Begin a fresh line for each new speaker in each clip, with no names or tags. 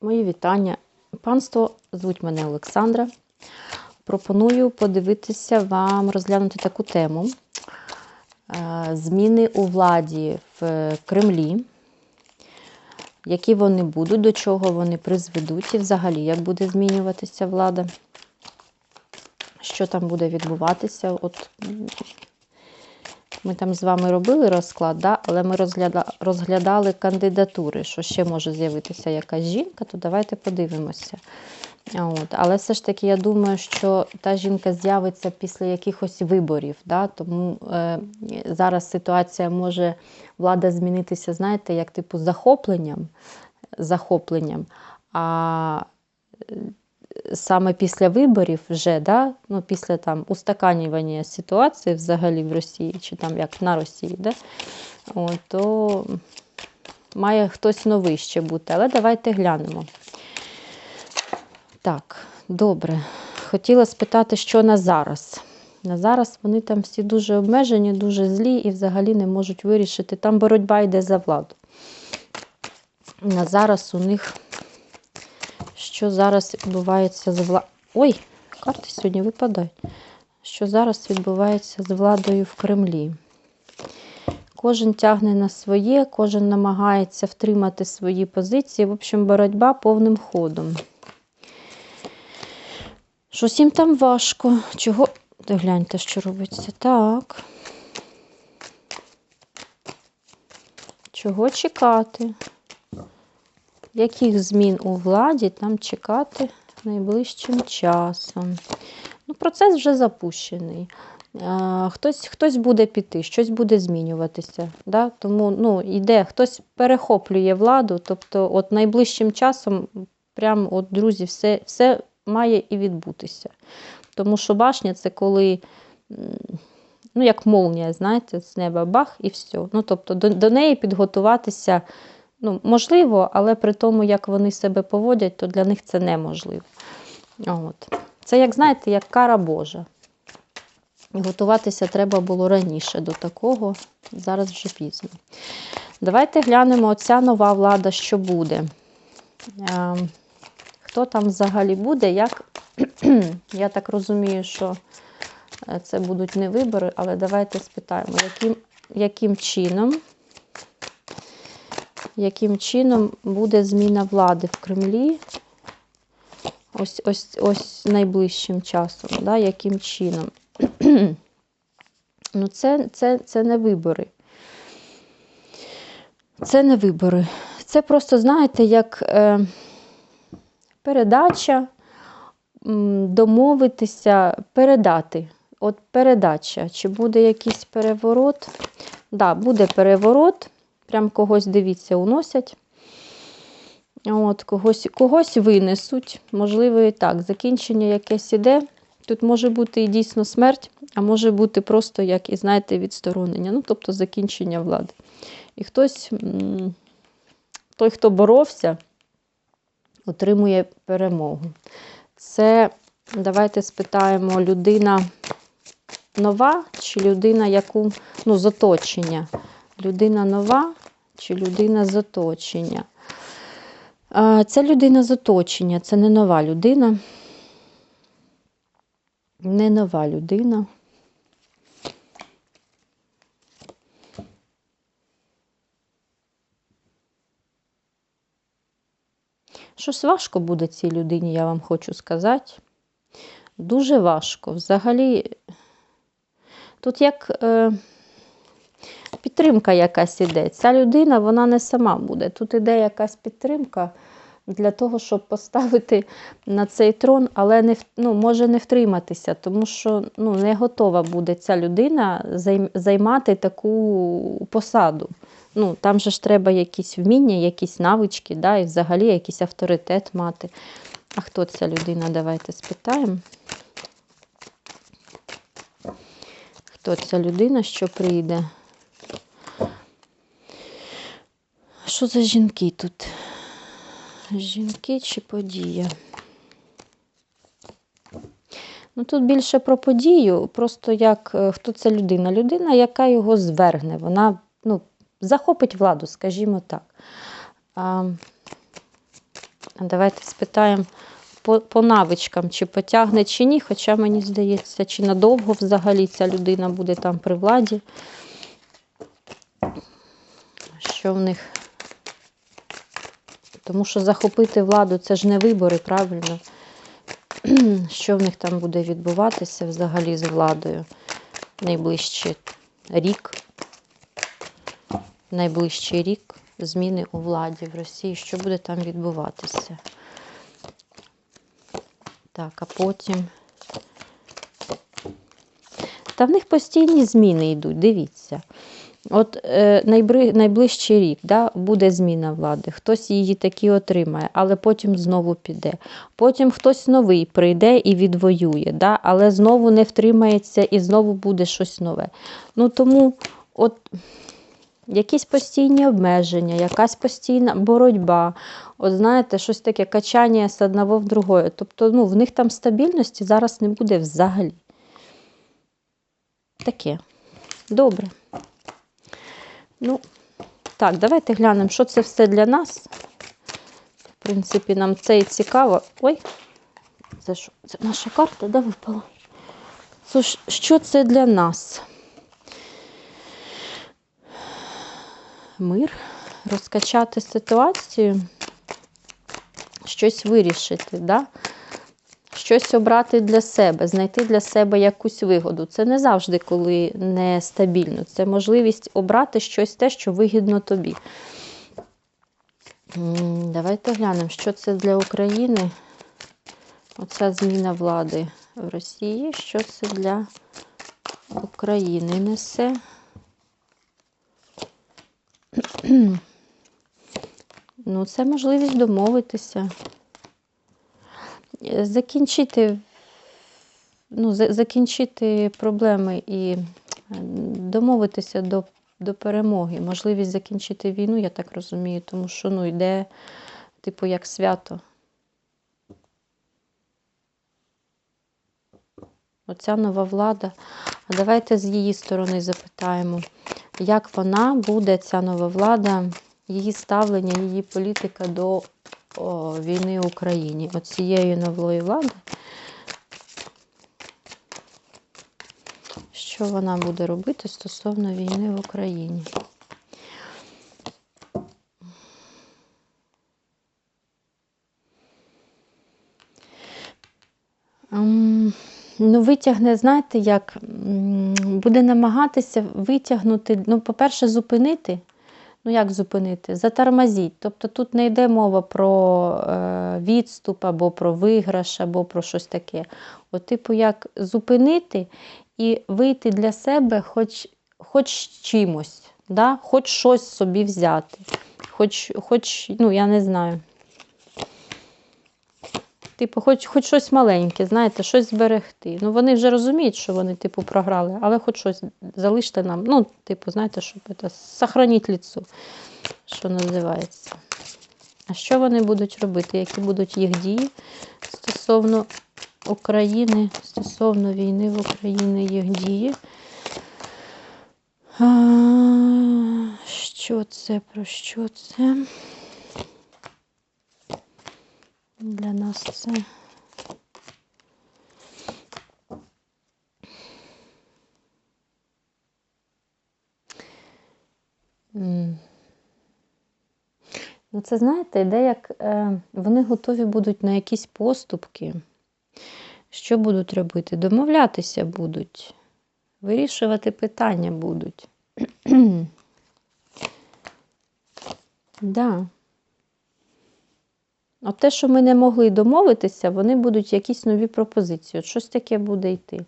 Мої вітання. Панство, звуть мене Олександра. Пропоную подивитися вам, розглянути таку тему. Е, Зміни у владі в Кремлі. Які вони будуть, до чого вони призведуть, і взагалі, як буде змінюватися влада, що там буде відбуватися. От ми там з вами робили розклад, да? але ми розгляда... розглядали кандидатури, що ще може з'явитися якась жінка, то давайте подивимося. От. Але все ж таки, я думаю, що та жінка з'явиться після якихось виборів. Да? Тому е, зараз ситуація може влада змінитися, знаєте, як типу захопленням. захопленням. А саме після виборів, вже, да? ну, після там устаканювання ситуації взагалі в Росії, чи там як на Росії, да? О, то має хтось новий ще бути. Але давайте глянемо. Так, добре. Хотіла спитати, що на зараз. На зараз вони там всі дуже обмежені, дуже злі і взагалі не можуть вирішити. Там боротьба йде за владу. На зараз у них, що зараз відбувається з владою. Ой, карти сьогодні випадають. Що зараз відбувається з владою в Кремлі. Кожен тягне на своє, кожен намагається втримати свої позиції. В общем, боротьба повним ходом. Щось їм там важко. Чого? Та гляньте, що робиться. Так. Чого чекати? Яких змін у владі там чекати найближчим часом? Ну, процес вже запущений. Хтось хтось буде піти, щось буде змінюватися. Да? Тому ну, йде, хтось перехоплює владу, тобто от найближчим часом, прям, от, друзі, все, все має і відбутися. Тому що башня це коли, ну, як молнія, знаєте, з неба бах і все. Ну, тобто до, до неї підготуватися ну, можливо, але при тому, як вони себе поводять, то для них це неможливо. От. Це, як знаєте, як кара Божа. Готуватися треба було раніше до такого, зараз вже пізно. Давайте глянемо оця нова влада, що буде. Ем, Хто там взагалі буде, як я так розумію, що е, це будуть не вибори, але давайте спитаємо, яким, яким чином яким чином буде зміна влади в Кремлі ось ось, ось найближчим часом, да, яким чином. ну, це, це, це не вибори. Це не вибори. Це просто, знаєте, як е, передача, домовитися, передати. От передача. Чи буде якийсь переворот? Так, да, буде переворот. Прям когось, дивіться, уносять. От, Когось когось винесуть. Можливо, і так. Закінчення якесь іде. Тут може бути і дійсно смерть, а може бути просто, як і знаєте, відсторонення. Ну, тобто закінчення влади. І хтось, той, хто боровся, отримує перемогу. Це, давайте спитаємо, людина нова чи людина, яку ну, з оточення. Людина нова чи людина з оточення? Це людина з оточення, це не нова людина. Не нова людина. Щось важко буде цій людині, я вам хочу сказати. Дуже важко. Взагалі, тут як. Е, підтримка якась іде. Ця людина вона не сама буде. Тут іде якась підтримка для того, щоб поставити на цей трон, але не ну, може не втриматися, тому що ну, не готова буде ця людина займати таку посаду. Ну, Там же ж треба якісь вміння, якісь навички, да, і взагалі якийсь авторитет мати. А хто ця людина? Давайте спитаємо. Хто ця людина, що прийде? Що за жінки тут? Жінки чи подія? Ну, Тут більше про подію, просто як хто це людина? Людина, яка його звергне, вона ну, захопить владу, скажімо так. А, Давайте спитаємо по, по навичкам, чи потягне, чи ні. Хоча мені здається, чи надовго взагалі ця людина буде там при владі. Що в них? Тому що захопити владу це ж не вибори, правильно? Що в них там буде відбуватися взагалі з владою найближчий рік? Найближчий рік зміни у владі в Росії. Що буде там відбуватися? Так, а потім. Та в них постійні зміни йдуть, дивіться. От е, найближчий рік да, буде зміна влади, хтось її таки отримає, але потім знову піде. Потім хтось новий прийде і відвоює, да, але знову не втримається і знову буде щось нове. Ну тому от якісь постійні обмеження, якась постійна боротьба. От знаєте, щось таке качання з одного в другое. Тобто ну, в них там стабільності зараз не буде взагалі. Таке. Добре. Ну, так, давайте глянемо, що це все для нас. В принципі, нам це і цікаво. Ой, це що? Це наша карта, де випала? Тож, що це для нас? Мир, розкачати ситуацію, щось вирішити, да? Щось обрати для себе, знайти для себе якусь вигоду. Це не завжди, коли нестабільно. Це можливість обрати щось те, що вигідно тобі. Давайте глянемо, що це для України. Оця зміна влади в Росії. Що це для України несе? Ну, це можливість домовитися. Закінчити, ну, за- закінчити проблеми і е, домовитися до, до перемоги. Можливість закінчити війну, я так розумію, тому що ну, йде, типу, як свято. Оця нова влада. А давайте з її сторони запитаємо, як вона буде, ця нова влада, її ставлення, її політика до війни в Україні. Оцієї нової влади. Що вона буде робити стосовно війни в Україні? Ну, витягне, знаєте, як буде намагатися витягнути, ну, по-перше, зупинити. Ну, як зупинити? Затормозіть. Тобто тут не йде мова про е, відступ, або про виграш, або про щось таке. От, типу, як зупинити і вийти для себе хоч, хоч чимось, да? хоч щось собі взяти. Хоч, хоч, ну, я не знаю. Типу, хоч, хоч щось маленьке, знаєте, щось зберегти. Ну, вони вже розуміють, що вони, типу, програли, але хоч щось залиште нам. Ну, типу, знаєте, щоб це, сохраніть ліцо, що називається. А що вони будуть робити? Які будуть їх дії стосовно України, стосовно війни в Україні, їх дії? А, що це? Про що це? Для нас це. Ну, це знаєте, йде як е, вони готові будуть на якісь поступки. Що будуть робити? Домовлятися будуть, вирішувати питання будуть. да. От те, що ми не могли домовитися, вони будуть якісь нові пропозиції. От щось таке буде йти.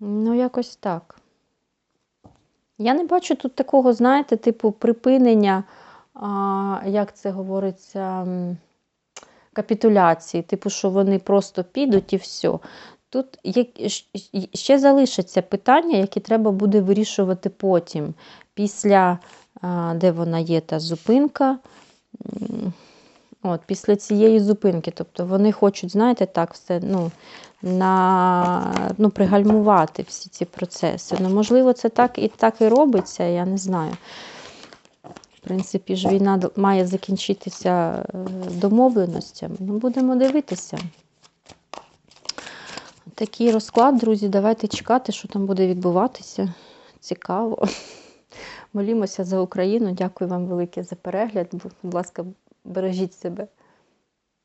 Ну, якось так. Я не бачу тут такого, знаєте, типу припинення, а, як це говориться, капітуляції, типу, що вони просто підуть і все. Тут ще залишаться питання, які треба буде вирішувати потім, після, де вона є та зупинка. От, після цієї зупинки. Тобто вони хочуть, знаєте, так, все ну, на, ну, пригальмувати всі ці процеси. Ну, можливо, це так і так і робиться, я не знаю. Принципі, ж війна має закінчитися е, домовленостями. Ну, будемо дивитися. Такий розклад, друзі. Давайте чекати, що там буде відбуватися. Цікаво. Молімося за Україну. Дякую вам велике за перегляд. Будь ласка, бережіть себе.